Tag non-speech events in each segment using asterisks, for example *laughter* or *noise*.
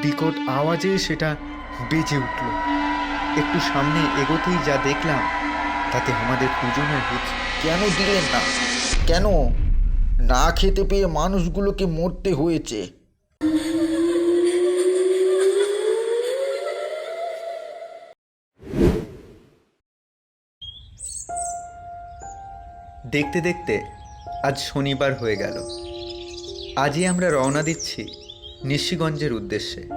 বিকট আওয়াজে সেটা বেজে উঠল। একটু সামনে এগোতেই যা দেখলাম, তাতে আমাদের দুজনের কেন দিলেন না? কেন? না খেতে পেয়ে মানুষগুলোকে মরতে হয়েছে। দেখতে দেখতে আজ শনিবার হয়ে গেল। আজই আমরা রওনা দিচ্ছি নিশিগঞ্জের উদ্দেশ্যে।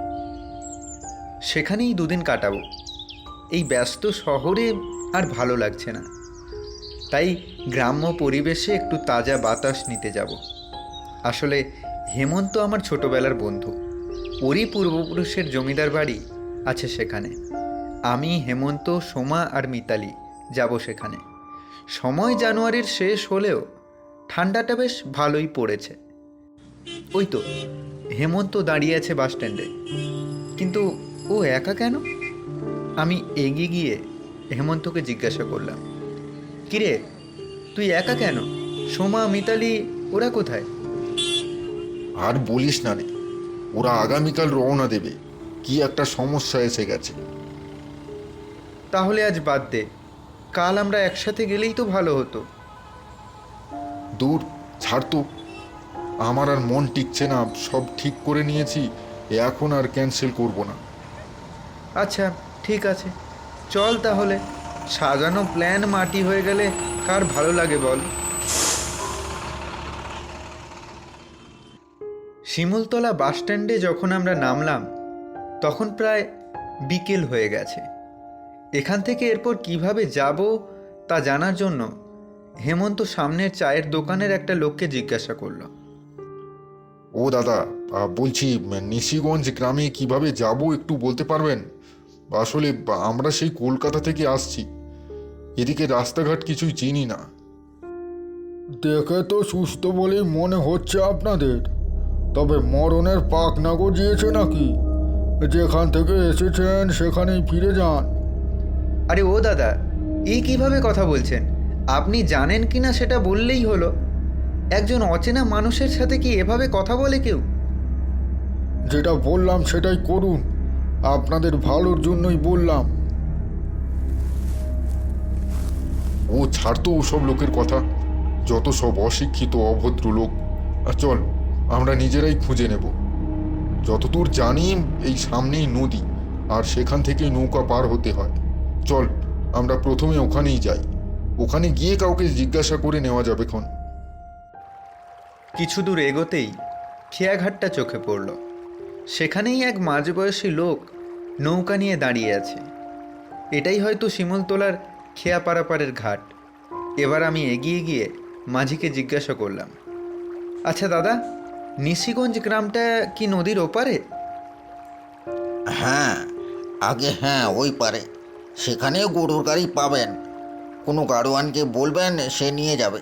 সেখানেই দুদিন কাটাবো। এই ব্যস্ত শহরে আর ভালো লাগছে না। তাই গ্রাম্য পরিবেশে একটু তাজা বাতাস নিতে যাব। আসলে হেমন্ত আমার ছোটবেলার বন্ধু। ওরই পূর্বপুরুষের জমিদার বাড়ি আছে সেখানে। আমি, হেমন্ত, সোমা আর মিতালি যাব সেখানে। সময় জানুয়ারির শেষ হলেও ঠান্ডাটা বেশ ভালোই পড়েছে। ওই তো হেমন্ত দাঁড়িয়ে আছে বাস স্ট্যান্ডে। কিন্তু ও একা কেন? আমি এগিয়ে গিয়ে হেমন্তকে জিজ্ঞাসা করলাম কিরে তুই একা কেন? সোমা মিতালি ওরা কোথায়? আর বলিস না রে ওরা আগামীকাল রওনা দেবে। কি একটা সমস্যা এসে গেছে। তাহলে আজ বাদ দে কাল আমরা একসাথে গেলেই তো ভালো হতো। দূর ছাড় তো। আমার আর মন টিকছে না, সব ঠিক করে নিয়েছি, এখন আর ক্যান্সেল করব না। আচ্ছা ঠিক আছে। চল তাহলে, সাজানো প্ল্যান মাটি হয়ে গেলে কার ভালো লাগে বল? শিমুলতলা বাস স্ট্যান্ডে যখন আমরা নামলাম, তখন প্রায় বিকেল হয়ে গেছে। এখান থেকে এরপর কীভাবে যাব তা জানার জন্য হেমন্ত সামনের চায়ের দোকানের একটা লোককে জিজ্ঞাসা করল। ও দাদা বলছি নিশিগঞ্জ গ্রামে কীভাবে যাব একটু বলতে পারবেন? আসলে আমরা সেই কলকাতা থেকে আসছি। এদিকে রাস্তাঘাট কিছুই চিনি না। দেখে তো সুস্থ বলেই মনে হচ্ছে আপনাদের। তবে মরণের পাক না গজিয়েছে নাকি? যেখান থেকে এসেছেন সেখানেই ফিরে যান। আরে ও দাদা এই কীভাবে কথা বলছেন? আপনি জানেন কি না সেটা বললেই হলো। একজন অচেনা মানুষের সাথে কি এভাবে কথা বলে কেউ? যেটা বললাম সেটাই করুন। আপনাদের ভালোর জন্যই বললাম। ও ছাড় তো ওসব লোকের কথা। যত সব অশিক্ষিত, অভদ্র লোক। আর চল, আমরা নিজেরাই খুঁজে নেব। যতদূর জানি, এই সামনেই নদী। আর সেখান থেকেই নৌকা পার হতে হয়। চল, আমরা প্রথমে ওখানেই যাই। ওখানে গিয়ে কাউকে জিজ্ঞাসা করে নেওয়া যাবে খন কিছু দূর এগোতেই খেয়াঘাটটা চোখে পড়ল। সেখানেই এক মাঝবয়সী লোক নৌকা নিয়ে দাঁড়িয়ে আছে। এটাই হয়তো শিমুলতলার খেয়া পারাপারের ঘাট। এবার আমি এগিয়ে গিয়ে মাঝিকে জিজ্ঞাসা করলাম আচ্ছা দাদা, নিশিগঞ্জ গ্রামটা কি নদীর ওপারে? হ্যাঁ আগে হ্যাঁ ওই পারে। সেখানেও গরুর গাড়ি পাবেন। কোনো গাড়োয়ানকে বলবেন, সে নিয়ে যাবে।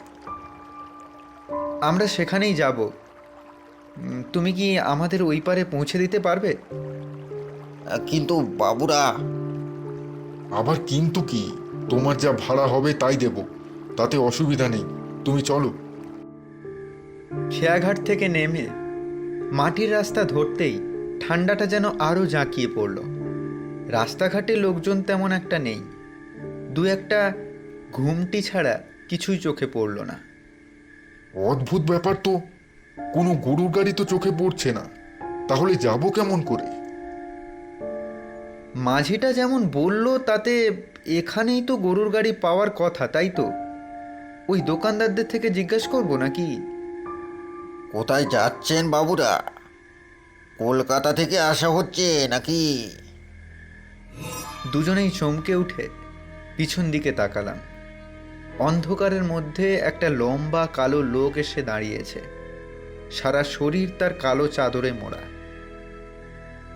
আমরা সেখানেই যাব। তুমি কি আমাদের ওই পারে পৌঁছে দিতে পারবে? কিন্তু বাবুরা আবার কিন্তু কি? তোমার যা ভাড়া হবে তাই দেব। তাতে অসুবিধা নেই। তুমি চলো। খেয়াঘাট থেকে নেমে মাটির রাস্তা ধরতেই ঠান্ডাটা যেন আরও জাঁকিয়ে পড়ল। রাস্তাঘাটে লোকজন তেমন একটা নেই। দু একটা ঘুমটি ছাড়া কিছুই চোখে পড়ল না। অদ্ভুত ব্যাপার তো। কোনো গরুর গাড়ি তো চোখে পড়ছে না। তাহলে যাব কেমন করে? মাঝিটা যেমন বলল তাতে এখানেই তো গরুর গাড়ি পাওয়ার কথা তাই তো? ওই দোকানদারদের থেকে জিজ্ঞেস করব নাকি? কোথায় যাচ্ছেন বাবুরা? কলকাতা থেকে আসা হচ্ছে নাকি? দুজনেই চমকে উঠে পিছন দিকে তাকালাম। অন্ধকারের মধ্যে একটা লম্বা কালো লোক এসে দাঁড়িয়েছে। সারা শরীর তার কালো চাদরে মোড়া।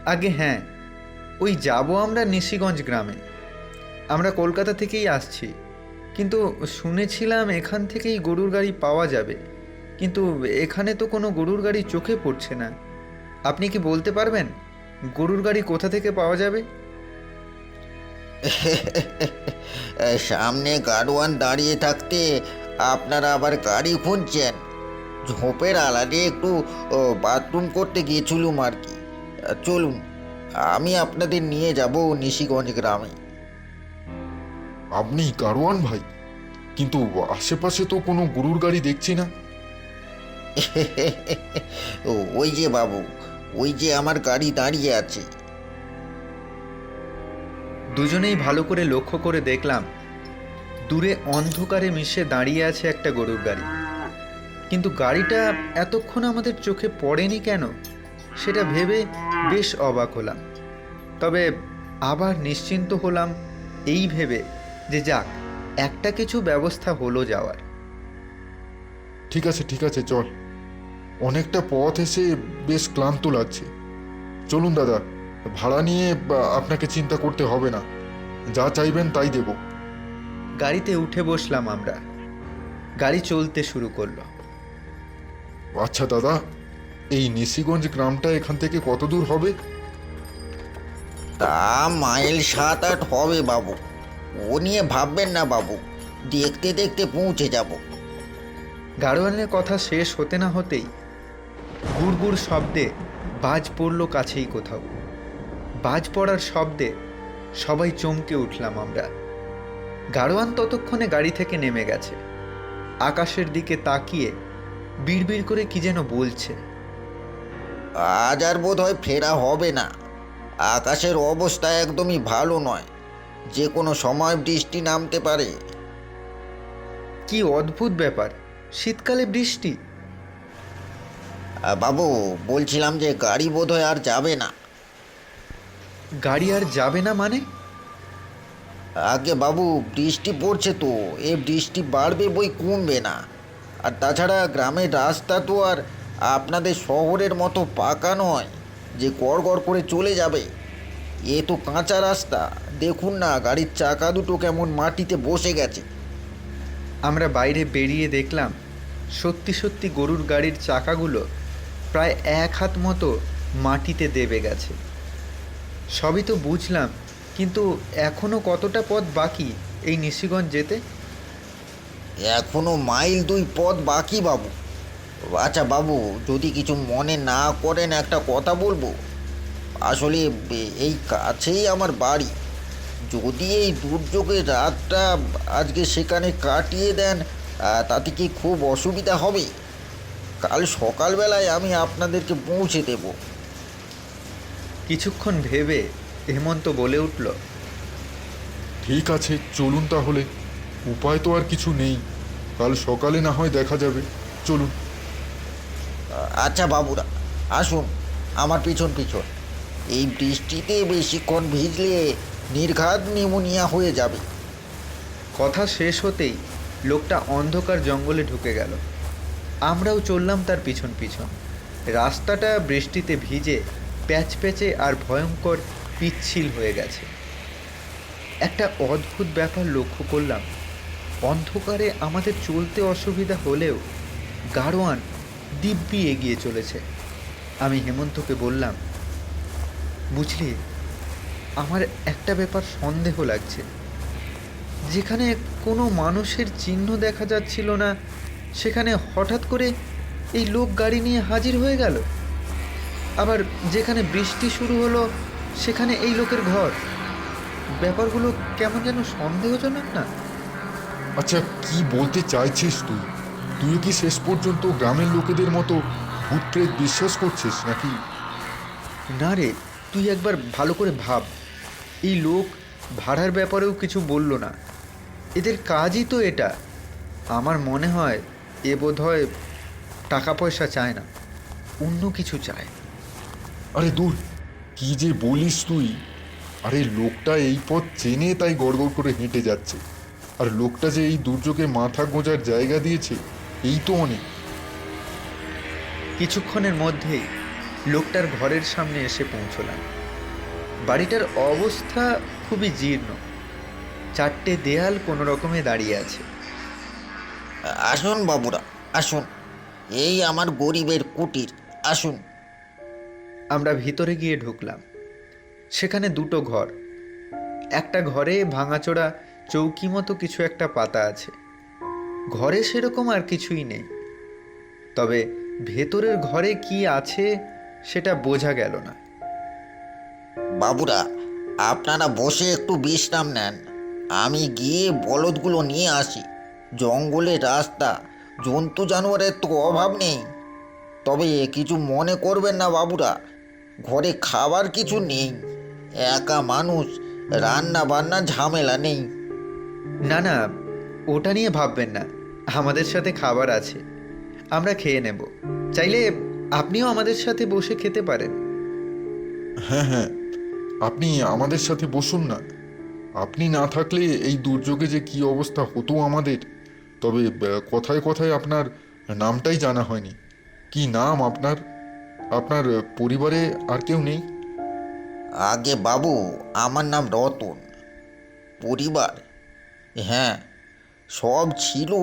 আগে হ্যাঁ ওই যাব আমরা নিশিগঞ্জ গ্রামে। আমরা কলকাতা থেকেই আসছি, কিন্তু শুনেছিলাম এখান থেকেই গরুর গাড়ি পাওয়া যাবে। কিন্তু এখানে তো কোনো গরুর গাড়ি চোখে পড়ছে না। আপনি কি বলতে পারবেন? গরুর গাড়ি কোথা থেকে পাওয়া যাবে? সামনে গাড়োয়ান দাঁড়িয়ে থাকতে আপনারা আবার গাড়ি খুঁজছেন। ঝোপের আলাদে একটু বাথরুম করতে গিয়েছিলুম আর কি। চলুন আমি আপনাদের নিয়ে যাব নিশিগঞ্জ গ্রামে। আপনি গারোয়ান ভাই কিন্তু আশেপাশে তো কোনো গরুর গাড়ি দেখছি না। ও *laughs* ওই যে বাবু ওই যে আমার গাড়ি দাঁড়িয়ে আছে। দুজনেই ভালো করে লক্ষ্য করে দেখলাম, দূরে অন্ধকারে মিশে দাঁড়িয়ে আছে একটা গরুর গাড়ি। কিন্তু গাড়িটা এতক্ষণ আমাদের চোখে পড়েনি কেন? সেটা ভেবে বেশ অবাক হলাম। তবে আবার নিশ্চিন্ত হলাম, এই ভেবে যে যাক, একটা কিছু ব্যবস্থা হলো যাওয়ার। ঠিক আছে ঠিক আছে, চল। অনেকটা পথ এসে বেশ ক্লান্ত লাগছে। চলুন দাদা ভাড়া নিয়ে আপনাকে চিন্তা করতে হবে না। যা চাইবেন তাই দেব। গাড়িতে উঠে বসলাম আমরা। গাড়ি চলতে শুরু করল। আচ্ছা দাদা এই নিশিগঞ্জ গ্রামটা এখান থেকে কত দূর হবে? তা মাইল সাত আট হবে বাবু। ও নিয়ে ভাববেন না বাবু। দেখতে দেখতে পৌঁছে যাব। গাড়োয়ানের কথা শেষ হতে না হতেই গুড়গুড় শব্দে বাজ পড়ল কাছেই কোথাও। বাজ পড়ার শব্দে সবাই চমকে উঠলাম আমরা। গাড়োয়ান ততক্ষণে গাড়ি থেকে নেমে গেছে। আকাশের দিকে তাকিয়ে বিড়বিড় করে কি যেন বলছে। আজ আর বোধ হয় ফেরা হবে না। আকাশের অবস্থা একদমই ভালো নয়। যে কোনো সময় বৃষ্টি নামতে পারে। কি অদ্ভুত ব্যাপার শীতকালে বৃষ্টি? বাবু বলছিলাম যে গাড়ি বোধ হয় আর যাবে না। গাড়ি আর যাবে না মানে? আগে বাবু বৃষ্টি পড়ছে তো। এ বৃষ্টি বাড়বে বই কমবে না। আর তাছাড়া গ্রামের রাস্তা তো আর আপনাদের শহরের মতো পাকা নয় যে গড় গড় করে চলে যাবে। এ তো কাঁচা রাস্তা। দেখুন না গাড়ির চাকা দুটো কেমন মাটিতে বসে গেছে। আমরা বাইরে বেরিয়ে দেখলাম সত্যি সত্যি গরুর গাড়ির চাকাগুলো প্রায় এক হাত মতো মাটিতে দেবে গেছে। সবই তো বুঝলাম, কিন্তু এখনও কতটা পথ বাকি এই নিশিগঞ্জ যেতে? এখনও মাইল দুই পথ বাকি, বাবু। আচ্ছা বাবু, যদি কিছু মনে না করেন একটা কথা বলব। আসলে এই কাছেই আমার বাড়ি। যদি এই দুর্যোগের রাতটা আজকে সেখানে কাটিয়ে দেন তাতে কি খুব অসুবিধা হবে? কাল সকালবেলায় আমি আপনাদেরকে পৌঁছে দেব। কিছুক্ষণ ভেবে হেমন্ত বলে উঠল ঠিক আছে চলুন তাহলে। উপায় তো আর কিছু নেই। কাল সকালে না হয় দেখা যাবে। চলুন। আচ্ছা বাবুরা আসুন আমার পিছন পিছন। এই বৃষ্টিতে বেশিক্ষণ ভিজলে নির্ঘাত নিউমোনিয়া হয়ে যাবে। কথা শেষ হতেই লোকটা অন্ধকার জঙ্গলে ঢুকে গেল। আমরাও চললাম তার পিছন পিছন। রাস্তাটা বৃষ্টিতে ভিজে প্যাচ প্যাচে আর ভয়ঙ্কর পিচ্ছিল হয়ে গেছে। একটা অদ্ভুত ব্যাপার লক্ষ্য করলাম। অন্ধকারে আমাদের চলতে অসুবিধা হলেও গাড়োয়ান দিব্যি এগিয়ে চলেছে। আমি হেমন্তকে বললাম, বুঝলি, আমার একটা ব্যাপার সন্দেহ লাগছে। যেখানে কোনো মানুষের চিহ্ন দেখা যাচ্ছিল না, সেখানে হঠাৎ করে এই লোক গাড়ি নিয়ে হাজির হয়ে গেল? আবার যেখানে বৃষ্টি শুরু হলো সেখানে এই লোকের ঘর। ব্যাপারগুলো কেমন যেন সন্দেহজনক না? আচ্ছা কি বলতে চাইছিস তুই? তুই কি শেষ পর্যন্ত গ্রামের লোকেদের মতো ভূত বিশ্বাস করছিস নাকি? না রে তুই একবার ভালো করে ভাব। এই লোক ভাড়ার ব্যাপারেও কিছু বলল না। এদের কাজই তো এটা। আমার মনে হয় এ বোধ হয় টাকা পয়সা চায় না। অন্য কিছু চায়। আরে দূর কি যে বলিস তুই? আরে লোকটা এই পথ চেনে তাই গড়গড় করে হেঁটে যাচ্ছে। আর লোকটা যে এই দুর্যোগে মাথা গোঁজার জায়গা দিয়েছে এই তো অনেক। কিছুক্ষণের মধ্যেই লোকটার ঘরের সামনে এসে পৌঁছলাম। বাড়িটার অবস্থা খুবই জীর্ণ। চারটে দেয়াল কোনো রকমে দাঁড়িয়ে আছে। আসুন বাবুরা আসুন। এই আমার গরিবের কুটির আসুন। আমরা ভিতরে গিয়ে ঢুকলাম। সেখানে দুটো ঘর। একটা ঘরে ভাঙাচোড়া চৌকি মতো কিছু একটা পাতা আছে। ঘরে সেরকম আর কিছুই নেই। তবে ভেতরের ঘরে কি আছে সেটা বোঝা গেল না। বাবুরা, আপনারা বসে একটু বিশ্রাম নেন। আমি গিয়ে বলদগুলো নিয়ে আসি। জঙ্গলের রাস্তা, জন্তু জানোয়ারের তো অভাব নেই। তবে কিছু মনে করবেন না বাবুরা ঘরে খাবার কিছু নেই। একা মানুষ রান্না বান্না ঝামেলা নেই। না না ওটা নিয়ে ভাববেন না। আমাদের সাথে খাবার আছে। আমরা খেয়ে নেব। চাইলে আপনিও আমাদের সাথে বসে খেতে পারেন। হ্যাঁ হ্যাঁ আপনি আমাদের সাথে বসুন না। আপনি না থাকলে এই দুর্যোগে যে কি অবস্থা হতো আমাদের তবে কথায় কথায় আপনার নামটাই জানা হয়নি। কি নাম আপনার? আপনার পরিবারে আর কেউ নেই? আগে বাবু, আমার নাম রতন। পরিবার? হ্যাঁ সব ছিল।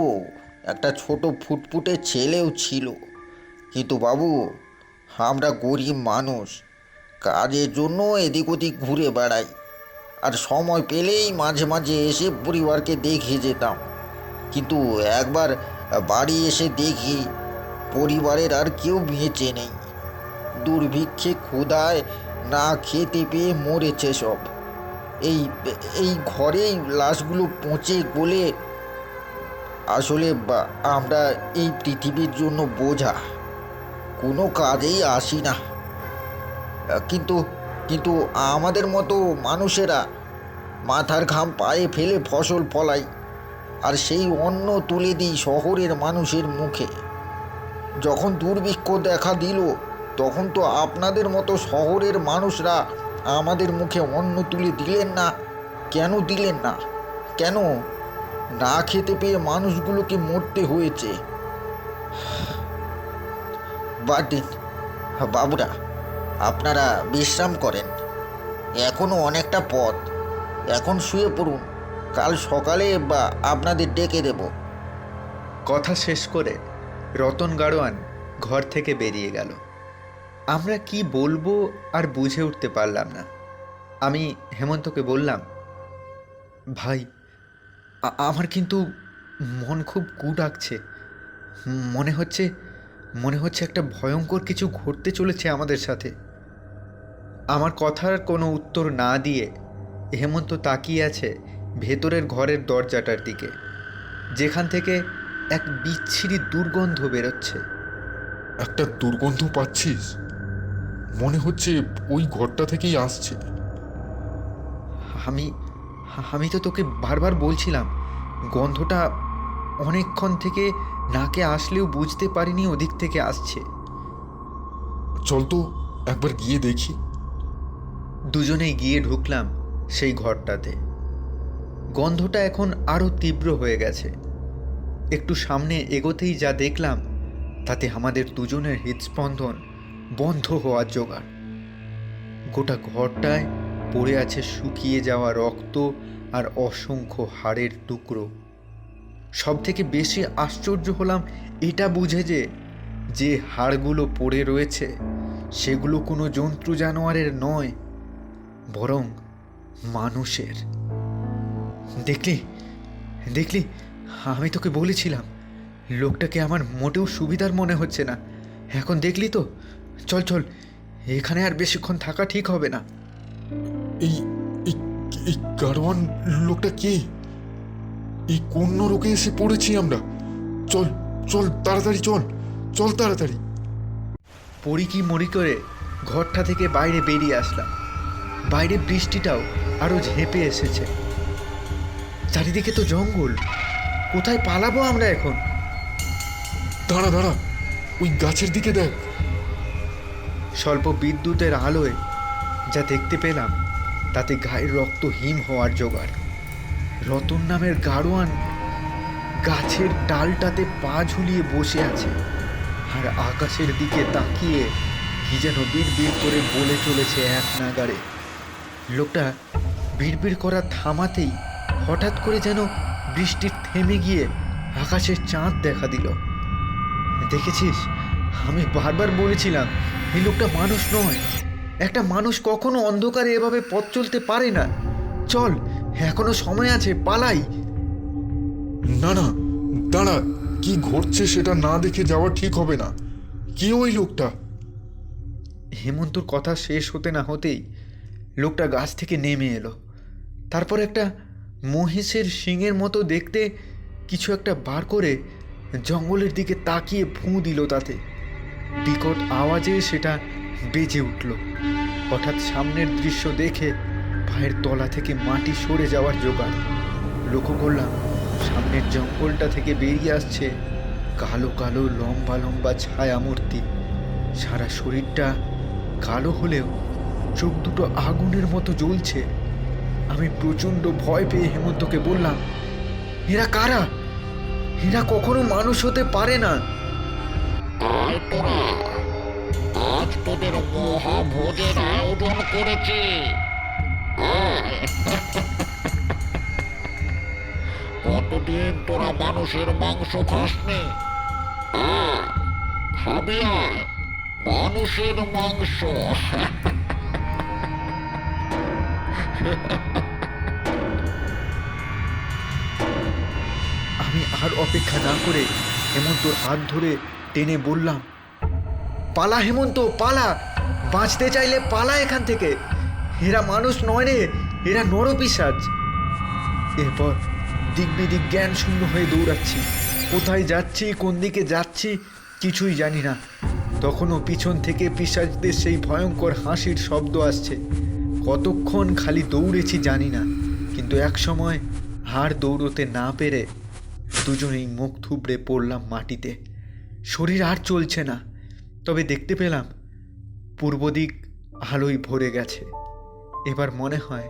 একটা ছোট ফুটফুটে ছেলেও ছিল। কিন্তু বাবু, আমরা গরিব মানুষ। কাজের জন্য এদিক ওদিক ঘুরে বেড়াই। আর সময় পেলেই মাঝে মাঝে এসে পরিবারকে দেখে যেতাম। কিন্তু একবার বাড়ি এসে দেখি, পরিবারের আর কেউ বেঁচে নেই। দুর্ভিক্ষে ক্ষুধায় না খেতে পেয়ে মরেছে সব। এই এই ঘরেই লাশগুলো পচে গলে। আসলে আমরা এই পৃথিবীর জন্য বোঝা। কোনো কাজেই আসি না। কিন্তু কিন্তু আমাদের মতো মানুষেরা মাথার ঘাম পায়ে ফেলে ফসল ফলাই, আর সেই অন্ন তুলে দিই শহরের মানুষের মুখে। যখন দুর্ভিক্ষ দেখা দিল তখন তো আপনাদের মতো শহরের মানুষরা আমাদের মুখে অন্ন তুলে দিলেন না। কেন দিলেন না? কেন? না খেতে পেয়ে মানুষগুলোকে মরতে হয়েছে। বাদ দিন বাবুরা, আপনারা বিশ্রাম করেন। এখনও অনেকটা পথ। এখন শুয়ে পড়ুন। কাল সকালে বা আপনাদের ডেকে দেবো। কথা শেষ করে রতন গাড়োয়ান ঘর থেকে বেরিয়ে গেল। আমরা কি বলব আর বুঝে উঠতে পারলাম না। আমি হেমন্তকে বললাম, ভাই আমার কিন্তু মন খুব কু ডাকছে মনে হচ্ছে মনে হচ্ছে একটা ভয়ঙ্কর কিছু ঘটতে চলেছে আমাদের সাথে। আমার কথার কোনো উত্তর না দিয়ে হেমন্ত তাকিয়ে আছে ভেতরের ঘরের দরজাটার দিকে, যেখান থেকে এক বিচ্ছিরি দুর্গন্ধ বেরোচ্ছে। একটা দুর্গন্ধ পাচ্ছিস? মনে হচ্ছে ওই ঘরটা থেকেই আসছে। আমি আমি তো তোকে বারবার বলছিলাম গন্ধটা অনেকক্ষণ থেকে নাকে আসলেও বুঝতে পারিনি ওদিক থেকে আসছে। চল তো একবার গিয়ে দেখি। দুজনেই গিয়ে ঢুকলাম সেই ঘরটাতে। গন্ধটা এখন আরও তীব্র হয়ে গেছে। একটু সামনে এগোতেই যা দেখলাম তাতে আমাদের দুজনের হৃদস্পন্দন বন্ধ হওয়ার জোগাড়। গোটা ঘরটায় পড়ে আছে শুকিয়ে যাওয়া রক্ত আর অসংখ্য হাড়ের টুকরো। সব থেকে বেশি আশ্চর্য হলাম এটা বুঝে যে যে হাড়গুলো পড়ে রয়েছে, সেগুলো কোনো জন্তু জানোয়ারের নয়, বরং মানুষের। দেখলি দেখলি, আমি তোকে বলেছিলাম, লোকটাকে আমার মোটেও সুবিধার মনে হচ্ছে না। এখন দেখলি তো? চল চল। এখানে আর বেশিক্ষণ থাকা ঠিক হবে না। এই এই গাড়োয়ান লোকটা কে? এই কোন নরকে এসে পড়েছি আমরা। চল চল তাড়াতাড়ি চল চল তাড়াতাড়ি। পড়ি কি মরি করে ঘরটা থেকে বাইরে বেরিয়ে আসলাম। বাইরে বৃষ্টিটাও আরও ঝেঁপে এসেছে। চারিদিকে তো জঙ্গল। কোথায় পালাবো আমরা এখন? দাঁড়া দাঁড়া। ওই গাছের দিকে দেখ। স্বল্প বিদ্যুতের আলোয় যা দেখতে পেলাম, তাতে গায়ের রক্ত হিম হওয়ার জোগাড়। রতন নামের গাড়োয়ান গাছের ডালটাতে পা ঝুলিয়ে বসে আছে আর আকাশের দিকে তাকিয়ে কি যেন বিড়বিড় করে বলে চলেছে এক নাগারে লোকটা বিড়বিড় করা থামাতেই হঠাৎ করে যেন বৃষ্টি থেমে গিয়ে আকাশের চাঁদ দেখা দিল। দেখেছিস? আমি বারবার বলেছিলাম এই লোকটা মানুষ নয়। একটা মানুষ কখনো অন্ধকারে এভাবে পথ চলতে পারে না। চল এখনও সময় আছে পালাই। না না দাঁড়া কি ঘটছে সেটা না দেখে যাওয়া ঠিক হবে না। কে ওই লোকটা? হেমন্তর কথা শেষ হতে না হতেই লোকটা গাছ থেকে নেমে এলো। তারপর একটা মহিষের শিঙের মতো দেখতে কিছু একটা বার করে জঙ্গলের দিকে তাকিয়ে ফুঁ দিল তাতে। বিকট আওয়াজে সেটা বেজে উঠল। হঠাৎ সামনের দৃশ্য দেখে পায়ের তলা থেকে মাটি সরে যাওয়ার জোগাড়। লক্ষ্য করলাম, সামনের জঙ্গলটা থেকে বেরিয়ে আসছে কালো কালো লম্বা লম্বা ছায়া মূর্তি সারা শরীরটা কালো হলেও চোখ দুটো আগুনের মতো জ্বলছে। আমি প্রচণ্ড ভয় পেয়ে হেমন্তকে বললাম, এরা কারা? এরা কখনো মানুষ হতে পারে না। তোরা আজ তোদের মহাভোজের আয়োজন করেছি। আয়। কতদিন তোরা মানুষের মাংস খাসনি? আয়, খাবি মানুষের মাংস। আমি আর অপেক্ষা না করে হেমন্তর হাত ধরে টেনে বললাম, পালা হেমন্ত, পালা। বাঁচতে চাইলে পালা এখান থেকে। এরা মানুষ নয় রে, এরা নরপিসাজ এরপর দিক বিদিক জ্ঞান শূন্য হয়ে দৌড়াচ্ছি। কোথায় যাচ্ছি, কোন দিকে যাচ্ছি, কিছুই জানি না। তখনও পিছন থেকে পিসাজদের সেই ভয়ঙ্কর হাসির শব্দ আসছে। কতক্ষণ খালি দৌড়েছি জানি না, কিন্তু এক সময় হাড় দৌড়তে না পেরে দুজনেই মুখ থুবড়ে পড়লাম মাটিতে। শরীর আর চলছে না। তবে দেখতে পেলাম পূর্ব দিক আলোয় ভরে গেছে। এবার মনে হয়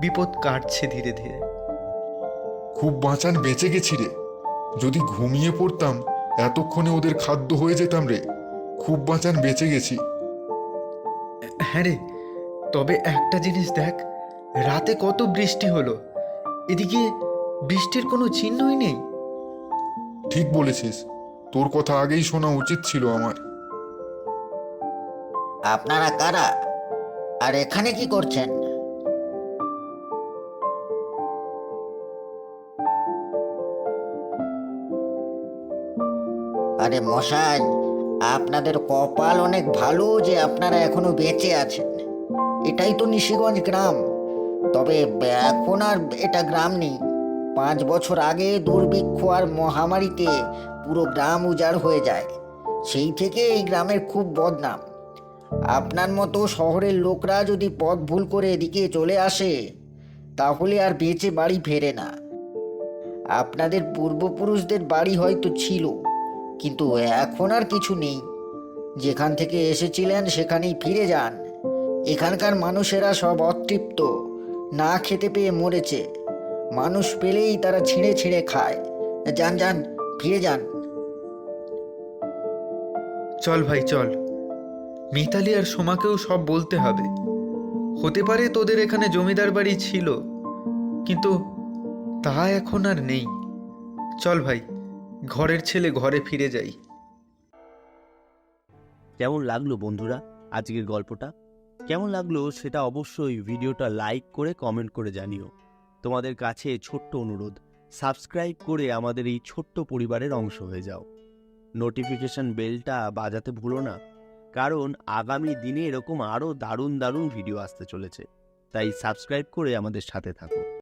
বিপদ কাটছে ধীরে ধীরে। খুব বাঁচান বেঁচে গেছি রে। যদি ঘুমিয়ে পড়তাম এতক্ষণে ওদের খাদ্য হয়ে যেতাম রে। খুব বাঁচান বেঁচে গেছি। হ্যাঁ রে তবে একটা জিনিস দেখ রাতে কত বৃষ্টি হলো। এদিকে বৃষ্টির কোনো চিহ্নই নেই। ঠিক বলেছিস। তোর কথা আগেই শোনা উচিত ছিল আমার আপনারা কারা? আর এখানে কি করছেন? আরে মশাই, আপনাদের কপাল অনেক ভালো যে আপনারা এখনও বেঁচে আছেন। এটাই তো নিশিগঞ্জ গ্রাম। তবে এখন আর এটা গ্রাম নেই। পাঁচ বছর আগে দুর্ভিক্ষ আর মহামারীতে পুরো গ্রাম উজাড় হয়ে যায়। সেই থেকে এই গ্রামের খুব বদনাম। আপনার মতো শহরের লোকরা যদি পথ ভুল করে এদিকে চলে আসে, তাহলে আর বেঁচে বাড়ি ফেরে না। আপনাদের পূর্বপুরুষদের বাড়ি হয়তো ছিল, কিন্তু এখন আর কিছু নেই। যেখান থেকে এসেছিলেন সেখানেই ফিরে যান। এখানকার মানুষেরা সব অতৃপ্ত, না খেতে পেয়ে মরেছে। মানুষ পেলেই তারা ছিঁড়ে ছিঁড়ে খায়। যান যান, ফিরে যান। চল ভাই, চল। মিতালি আর সোমাকেও সব বলতে হবে। হতে পারে তোদের এখানে জমিদার বাড়ি ছিল, কিন্তু তা এখন আর নেই। চল ভাই, ঘরের ছেলে ঘরে ফিরে যাই। কেমন লাগল বন্ধুরা আজকের গল্পটা? কেমন লাগল সেটা অবশ্যই ভিডিওটা লাইক করে কমেন্ট করে জানিও। তোমাদের কাছে ছোট্ট অনুরোধ, সাবস্ক্রাইব করে আমাদের এই ছোট্ট পরিবারের অংশ হয়ে যাও। নোটিফিকেশন বেলটা বাজাতে ভুলো না। কারণ আগামী দিনে এরকম আরও দারুণ দারুণ ভিডিও আসতে চলেছে। তাই সাবস্ক্রাইব করে আমাদের সাথে থাকো